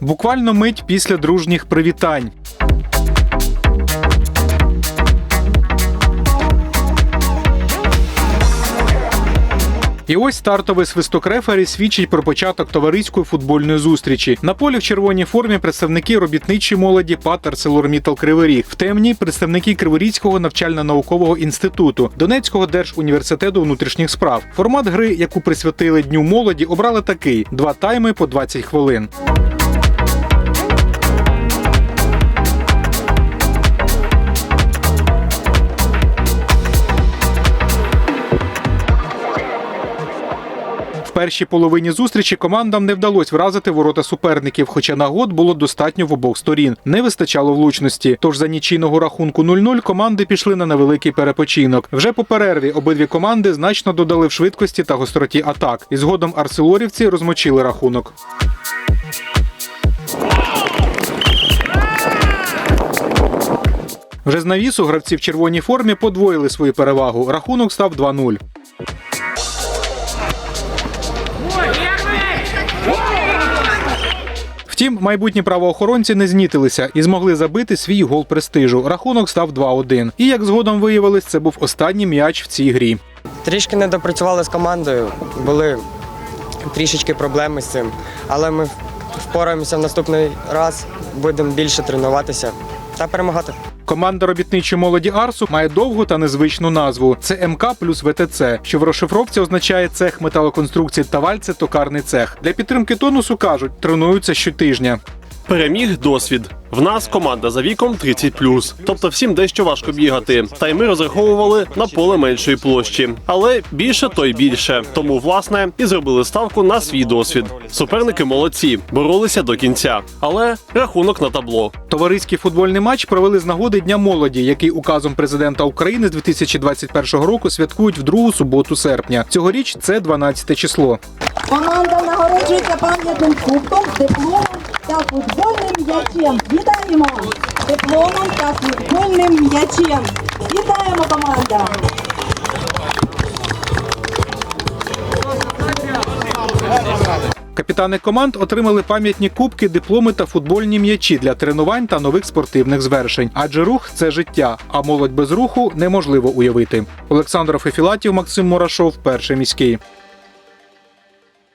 Буквально мить після дружніх привітань. І ось стартовий свисток рефері свідчить про початок товариської футбольної зустрічі. На полі в червоній формі представники робітничої молоді ПАТ «Арселормітал Кривий Ріг. В темній представники Криворізького навчально-наукового інституту, Донецького держуніверситету внутрішніх справ. Формат гри, яку присвятили Дню молоді, обрали такий: два тайми по 20 хвилин. Першій половині зустрічі командам не вдалося вразити ворота суперників, хоча нагод було достатньо в обох сторін. Не вистачало влучності. Тож за нічийного рахунку 0-0 команди пішли на невеликий перепочинок. Вже по перерві обидві команди значно додали в швидкості та гостроті атак. І згодом арселорівці розмочили рахунок. Вже з навісу гравці в червоній формі подвоїли свою перевагу. Рахунок став 2-0. Втім, майбутні правоохоронці не знітилися і змогли забити свій гол престижу. Рахунок став 2-1. І як згодом виявилось, це був останній м'яч в цій грі. Трішки не допрацювали з командою, були трішечки проблеми з цим. Але ми впораємося в наступний раз, будемо більше тренуватися та перемагати. Команда робітничої молоді Арсу має довгу та незвичну назву. Це МК плюс ВТЦ, що в розшифровці означає цех металоконструкцій та вальце токарний цех. Для підтримки тонусу кажуть, тренуються щотижня. Переміг досвід. В нас команда за віком 30+. Тобто всім дещо важко бігати. Та й ми розраховували на поле меншої площі. Але більше то й більше. Тому, власне, і зробили ставку на свій досвід. Суперники молодці, боролися до кінця. Але рахунок на табло. Товариський футбольний матч провели з нагоди Дня молоді, який указом президента України з 2021 року святкують в другу суботу серпня. Цьогоріч це 12 число. Команда нагороджується пам'ятним кубком, дипломом та футбольним м'ячем. Вітаємо! Дипломом та футбольним м'ячем. Вітаємо команда! Капітани команд отримали пам'ятні кубки, дипломи та футбольні м'ячі для тренувань та нових спортивних звершень. Адже рух це життя, а молодь без руху неможливо уявити. Олександр Фефілатів, Максим Мурашов, перший міський.